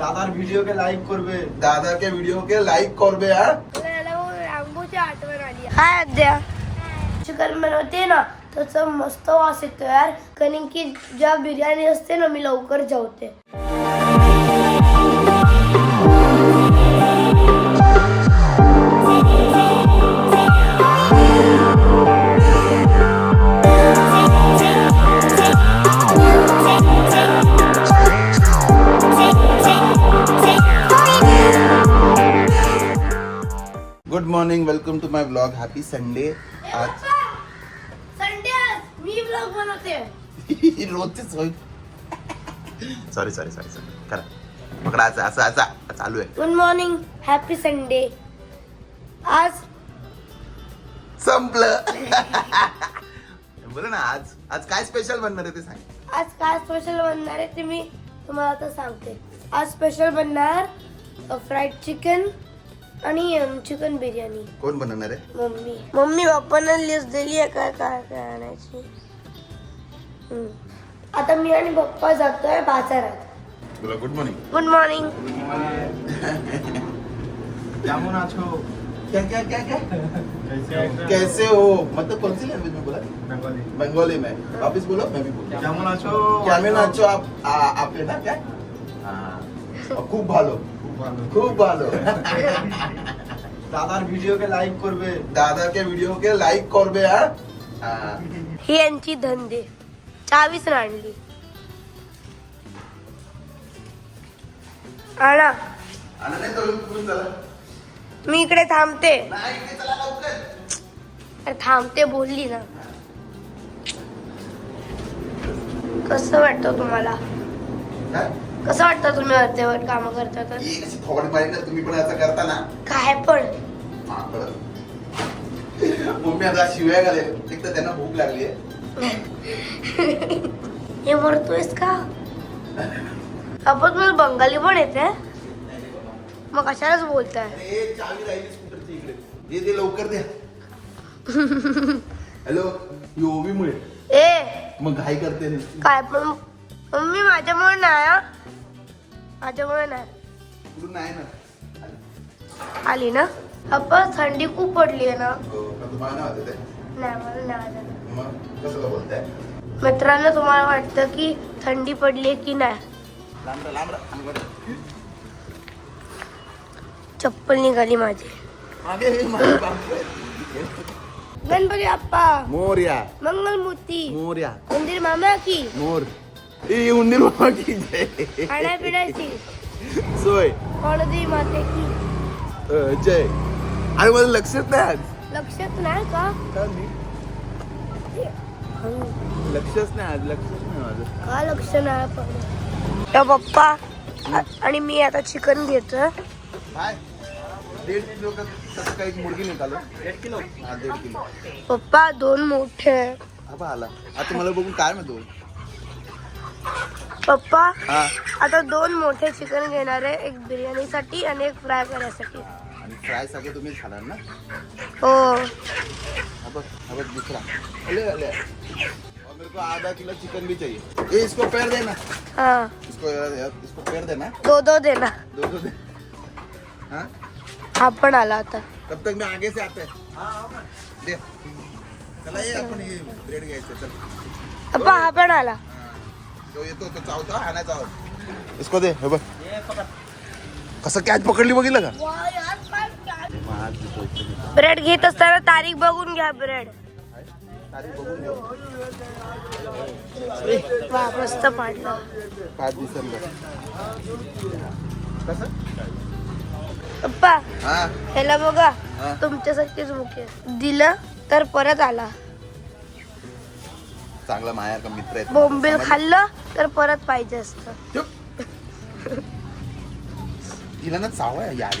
দাদার ভিডিওকে লাইক করবে दादाके व्हिडिओके लाईक करबे हा रांगोची आठवण आली काय अद्या चिकन बनवते ना त्याचा मस्त वास येतो यार कारण की जेव्हा बिर्याणी असते ना मी लवकर जेवते morning welcome to my blog happy Sunday आज संडे मी ब्लॉग बनवते. रोजचीच होईल सॉरी सॉरी सॉरी सॉरी करा. पकडा असं असं असं. चालू आहे. गुड मॉर्निंग हॅपी संडे आज संपलं. बोला ना आज आज काय स्पेशल बनणार आहे ते सांग. आज काय स्पेशल बनणार आहे ते मी तुम्हाला आता सांगते. आज स्पेशल बनणार फ्राईड चिकन आणि चिकन बिर्याणी. कोण बनवणार आहे? मम्मी. मम्मी बाप्पांना लिस्ट दिली आहे काय काय काय आणायची. आता मी आणि पप्पा जातोय बाजारात. बोला good morning good morning Jamun आछो क्या क्या क्या क्या? कैसे हो? हो? मतलब कौन सी लैंग्वेज में बोला? बंगाली. बंगाली में। वापस बोलो मैं भी बोलूं। जामुन आछो हो। क्या मैं आप आप है ना क्या? हाँ। खूब भालो। খুব ভালো खूब भालो দাদার ভিডিওকে লাইক করবে दादाके व्हिडिओके लाईक करबे हा हा. ही यांची धंदे चावीस आणली आणा आणि नाही तर तुम्ही चला मी इकडे थांबते नाही इकडे चला लवकर अरे थांबते बोलली ना कसं वाटतं तुम्हाला काय? कसं वाटतं तुम्ही अर्धेवर काम करता तर? ही पाहिजे तुम्ही पण असं करता ना. काय पण. हा. मम्मी आता शिव्या घालेल. एक तर त्यांना भूक लागली आहे. हे मरतोयस का? आपण मला बंगाली पण येते? मग कशालाच बोलताय? ए, चावी राहिली स्कूटरची इकडे. दे दे लवकर द्या हॅलो ही ओवीमुळे. ए. मग घाई करते नुसती. काय पण मम्मी माझ्यामुळे नाही हा. माझ्यामुळे नाही. कुठून नाही ना. आली ना? आपण थंडी खूप पडली आहे ना? हो, पण तुम्हाला नाही वाटत आहे? नाही मला नाही वाटत. मग कसं बोलताय? मित्रांनो तुम्हाला वाटतं की थंडी पडली की नाही? लांब राहा, लांब राहा. मागे चप्पल निघाली माझी. मागे ये, मागे बाप. गणपती बाप्पा. मोर्या. मंगलमूर्ती. मोर्या. मंदिर मामा की? मोर. ए उंदीर बाबा की जय खाण्यापिण्याची सोय हळदी माते की अ, जय आणि मला लक्षात नाही आज लक्षात नाही का मी? हं. लक्षच नाही आज लक्षच नाही माझं का लक्ष नाही पडलं पप्पा आ- आणि मी आता चिकन घेतोय काय दीड किलो का कसं काही मुर्गी निघालो दीड किलो हा दीड किलो पप्पा दोन मोठे आला आता मला बघून काय म्हणतो पप्पा हा. आता दोन मोठे चिकन घेणार आहे. एक बिर्याणीसाठी आणि एक फ्राय करण्यासाठी आणि फ्राय सगळं तुम्ही खाणार ना? हो. हा हा दुसरा. अले अले और मेरे को आधा किलो चिकन भी चाहिए. ए इसको पैर देना हा. इसको इसको पैर देना दो दो देना दो दो दे. हाँ? हा पण आला आता. तब तक मैं आगे से आता. है दे. चला ये आपण ब्रेड घ्यायचं चल. पप्पा हा पण आला. तो येतो तो चावतो हा नाही चावत इसको दे हे बघ. कसं कॅच पकडली बघितलं का. ब्रेड घेत असताना तारीख बघून घ्या ब्रेड. तारीख बघून घेऊ वा मस्त पाडलं. पाच डिसेंबर. कसं? पप्पा हा. ह्याला बघा हा. तुमच्यासारखीच मुख्य. दिलं तर परत आला. चांगला माया का मित्र आहे बोंबील खाल्लं तर परत पाहिजे असतं. तिला ना चावा आहे यार.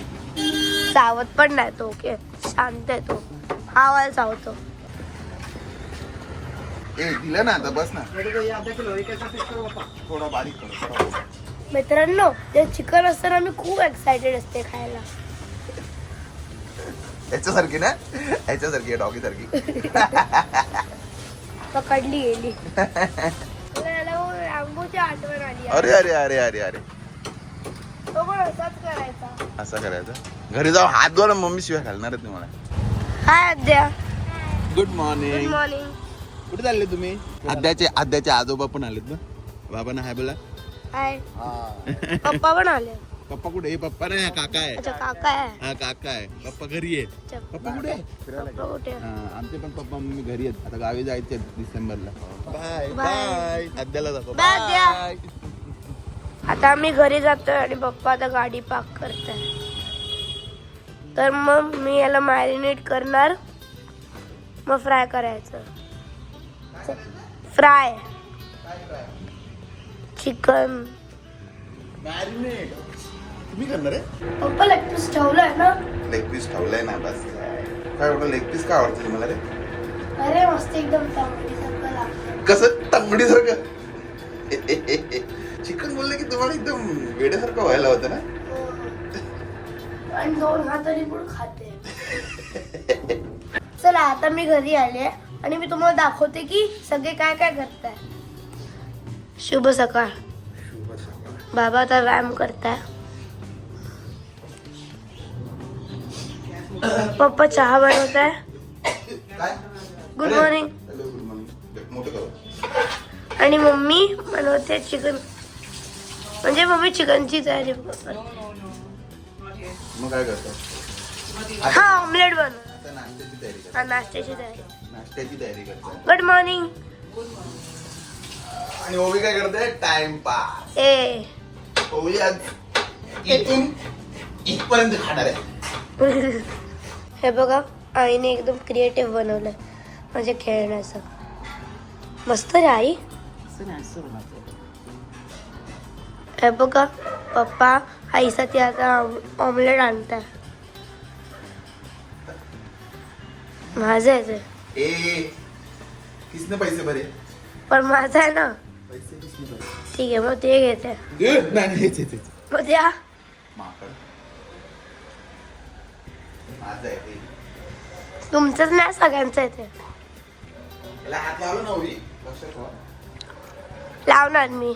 चावत पण नाही तो ओके. शांत आहे तो. वाला चावतो. ए दिलं ना आता बस ना. थोडा बारीक कर. मित्रांनो ते चिकन असताना मी खूप एक्साइटेड असते खायला. याच्यासारखी ना? याच्यासारखी डॉगी सारखी पकडली गेली. आठवण आली. अरे अरे अरे अरे अरे. ओ असाच करायचा. असं करायचं? घरी जाऊ हात धुवा मम्मी शिवाय घालणारच नाही मला hi Adya good good morning morning कुठे चालले तुम्ही? आद्याचे आद्याचे आजोबा पण आलेत ना. बाबांना हाय बोला. हाय. पप्पा पण आले. पप्पा कुठे? हे पप्पा नाही हा काका आहे. अच्छा काका आहे. हा काका आहे. पप्पा घरी आहे. अच्छा, पप्पा कुठे? आहे? पप्पा कुठे? हा, आमचे पण पप्पा मम्मी घरी आहेत. आता गावी जायचे डिसेंबरला. Bye. Bye. Bye, Aadya. Bye. आता आम्ही घरी जातोय आणि पप्पा आता गाडी पार्क करताय. तर मग मी याला मॅरिनेट करणार. मग फ्राय करायचं. फ्राय चिकन मॅरिनेट तुम्ही करणार आहे? पप्पा लेग पीस ठेवलंय ना? लेग पीस ठेवलाय ना बस. काय एवढं लेग पीस काय आवडतं तुम्हाला रे? अरे मस्त एकदम तांबडीसारखं लागतं कसं? तांबडी सारखं? चिकन बोलले की तुम्हाला एकदम वेड्यासारखं व्हायला होतं ना? हो. आणि दोन हाताने पण खाते. चला आता मी घरी आले आणि मी तुम्हाला दाखवते की सगळे काय काय करताय. शुभ सकाळ. बाबा आता व्यायाम करताय. पप्पा चहा बनवत आहे. गुड मॉर्निंग आणि मम्मी बनवते चिकन म्हणजे मम्मी चिकनची तयारी करते मग काय करतो? हा ऑमलेट बनव. हा नाश्त्याची तयारी. गुड मॉर्निंग आणि ओवी काय करते? टाइमपास ए. ओवी आज इथून इथपर्यंत खाणार आहे. हे बघा आईने एकदम क्रिएटिव्ह बनवलंय. म्हणजे खेळण्याचं. मस्त रे आई. हे बघा पप्पा आईसाठी आता ऑमलेट आणताय. माझं आहे ते. ए किसने पैसे भरे? पण माझं आहे ना. पैसे किसने भरे? ठीक आहे मग ते घेते. ए, नाही नाही हेच, हेच, हेच. मग द्या. माकड तुमचंच नाही सगळ्यांचं आहे ते याला हात लावलो ना ओवी लक्षात ठेवा. लावणार मी.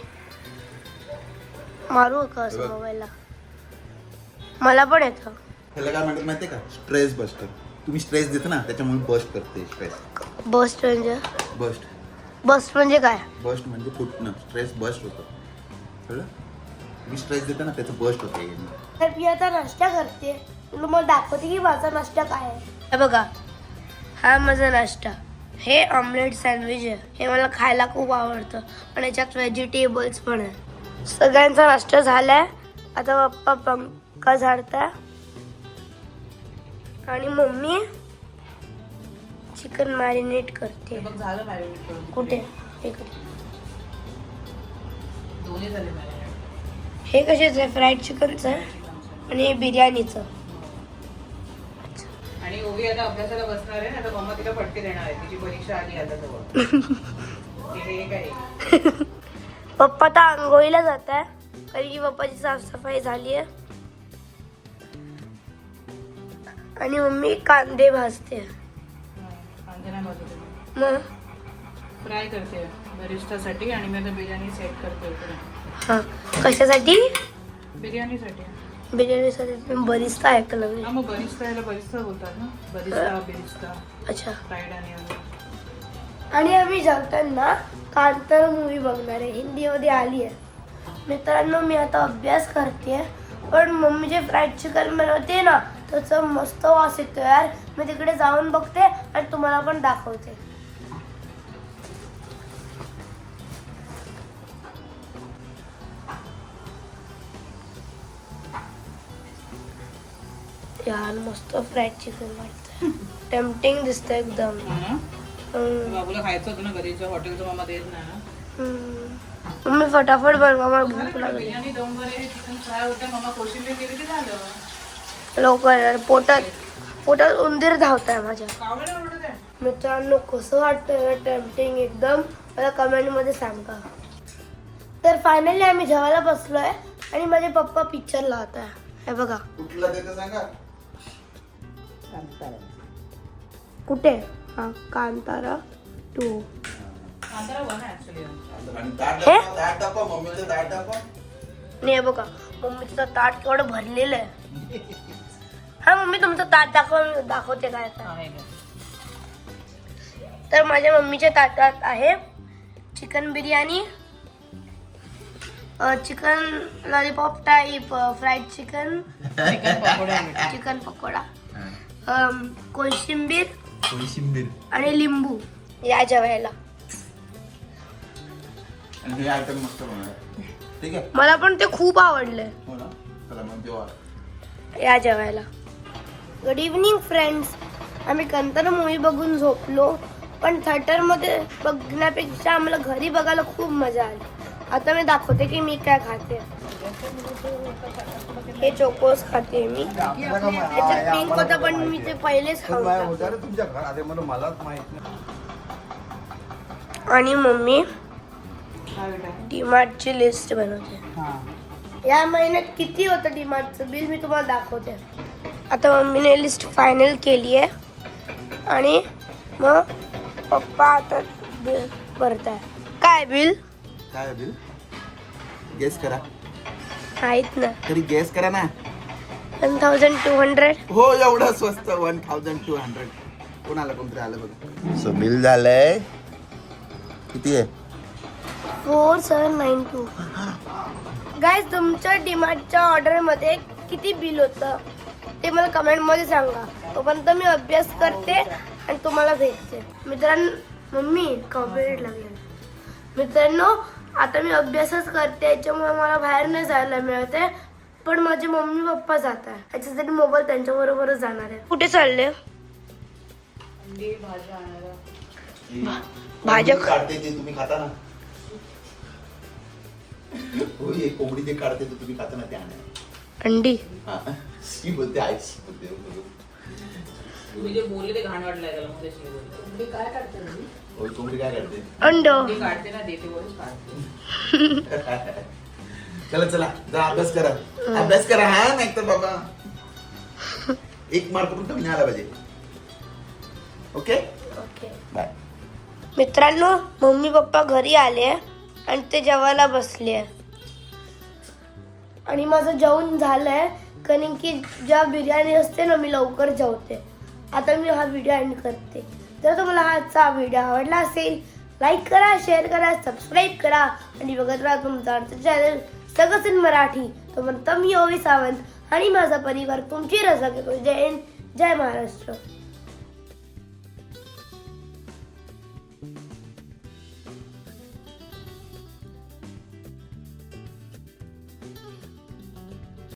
मारू का असं. मोबाईलला? मला पण येतं. ह्याला काय म्हणतात माहितीये का? Stress buster. तुम्ही स्ट्रेस देता ना त्याच्यामुळे बस्ट करते स्ट्रेस. बस्ट म्हणजे? बस्ट. बस्ट म्हणजे काय? बस्ट म्हणजे फुटणं. स्ट्रेस बस्ट होतं. कळलं? तुम्ही स्ट्रेस देता ना त्याचं बस्ट होतं. तर मी आता नाश्ता करते. मी तुम्हाला दाखवते की माझा नाश्ता काय आहे. हे बघा हा माझा नाश्ता. हे ऑमलेट सँडविच आहे. हे मला खायला खूप आवडतं. आणि याच्यात व्हेजिटेबल्स पण आहे. सगळ्यांचा नाश्ता झालाय. आता पप्पा पंखा झाडताय. आणि मम्मी चिकन मॅरिनेट करते. मग झालं मॅरिनेट करून. कुठे? हे कशाचं आहे? फ्राईड चिकनचं आहे? आणि हे बिर्याणीचं. आणि ओवी आता अभ्यासाला बसणार आहे आता मम्मा तिला फटके देणार आहे तिची परीक्षा आली आता जवळ. हे काय पप्पा तर आंघोळीला जात आहे कारण की पप्पाची साफसफाई झाली आहे. आणि मम्मी कांदे भाजते. मग? फ्राय करते बरिस्तासाठी आणि मी आता बिर्याणी सेट करते हा. कशासाठी? बिर्याणीसाठी. बिर्याणीसाठी ऐकलं मी हा मग बरिस्ता याला बरिस्ता बोलतात ना. Barista barista. अच्छा. फ्राईड आणि आणि आम्ही जेवताना कांतारा मूवी बघणार आहे. हिंदीमध्ये आली आहे. मित्रांनो मी आता अभ्यास करते पण मम्मी जे फ्राईड चिकन बनवते ना त्याचा मस्त वास येतो यार. मी तिकडे जाऊन बघते आणि तुम्हाला पण दाखवते. यार मस्त फ्राईड चिकन वाटतंय. टेम्पटिंग दिसतंय एकदम. हम्म. बाबूला खायचं होतं ना घरीचं हॉटेलचं मम्मा देत नाही ना. हम्म. मम्मी फटाफट बनवा मला भूक लागली. बिर्याणी दम चिकन फ्राय होते कोशिंबीर केली की झालं? लवकर यार, पोटात पोटात उंदीर माझ्या. कावळे ओरडत आहे मित्रांनो कसं वाटतं टेम्पटिंग एकदम? मला कमेंटमध्ये सांगा. तर फायनली आम्ही जेवायला बसलोय आणि माझे पप्पा पिक्चर लावत आहे हे बघा. कुठला सांगा? कुठे? हा Kantara two Kantara one actually आणि दाट हे? दाखवा दाट दाखवा मम्मीचं दाट दाखवा आणि हे बघा मम्मीचं तर ताट केवढं भरलेलं आहे. हा मम्मी तुमचं ताट दाखव दाखवते काय आता? तर माझ्या मम्मीच्या ताटात आहे chicken biryani chicken lollipop type fried chicken chicken pakoda. Um, कोशिंबीर कोशिंबीर. आणि लिंबू या जेवायला. आणि हे आयटम मस्त बनवणार ठीक आहे? मला पण ते खूप आवडले हो ना? चला मग जेव्हा या जेवायला. गुड इव्हनिंग फ्रेंड्स आम्ही कंतर मूवी बघून झोपलो पण थिएटरमध्ये बघण्यापेक्षा आम्हाला घरी बघायला खूप मजा आली. आता मी दाखवते की मी काय खाते. हे चोकोस खाते मी. त्याच्यात पिंक होतं पण मी ते पहिलेच नाही. आणि मम्मी. डीमार्टची लिस्ट बनवते. हा. या महिन्यात किती होतं डीमार्टचं बिल? मी तुम्हाला दाखवते. आता मम्मीने लिस्ट फायनल केली आहे. आणि मग पप्पा आता बिल भरत आहे काय बिल? काय बिल गेस करा. माहीत ना. तरी गेस करा ना. वन थाउजंड टू हंड्रेड हो एवढं स्वस्त. वन थाउजंड टू हंड्रेड कोणाला कोणतरी आलं बघ. सो बिल झालंय. किती आहे? फोर सेवन नाईन टू गाय तुमच्या डिमार्टच्या ऑर्डरमध्ये किती बिल होतं? ते मला कमेंटमध्ये सांगा. तोपर्यंत मी अभ्यास करते आणि तुम्हाला भेटते. मित्रांनो मम्मी कॉपीराईट लागले. मित्रांनो आता मी अभ्यासच करते याच्यामुळे मला बाहेर नाही जायला मिळते. पण माझे मम्मी पप्पा जात आहे याच्यासाठी मोबाईल त्यांच्याबरोबरच जाणार आहे. कुठे चालले? अंडी भाज्या कोंबडी काढते ते तुम्ही खाता ना. ये कोंबडी जे काढते ते तुम्ही खाता ना ते आणा अंडी? हा. शी बोलते आई शी बोलते. तुम्ही जे बोलले ते घाण वाटलं त्याला मग काय काढते कोंबडी काय काढते अंड। काढते ना काढते चला चला जा अभ्यास करा। अभ्यास करा हा नाही तर बाबा? एक मार्क पण कमी आला पाहिजे. ओके ओके बाय मित्रांनो मम्मी पप्पा घरी आले आणि ते जेवायला बसले. आणि माझं जेवण झालंय कारण की ज्या बिर्याणी असते ना मी लवकर जेवते. आता मी हा व्हिडिओ एंड करते. जर तुम्हाला आजचा व्हिडिओ आवडला असेल लाईक करा शेअर करा सबस्क्राईब करा. आणि बघत राहा तुमचा आवडतं चॅनल सगळंच इन मराठी तोपर्यंत मी ओवी सावंत आणि माझा परिवार तुमची रजा घेतो जय हिंद जय महाराष्ट्र.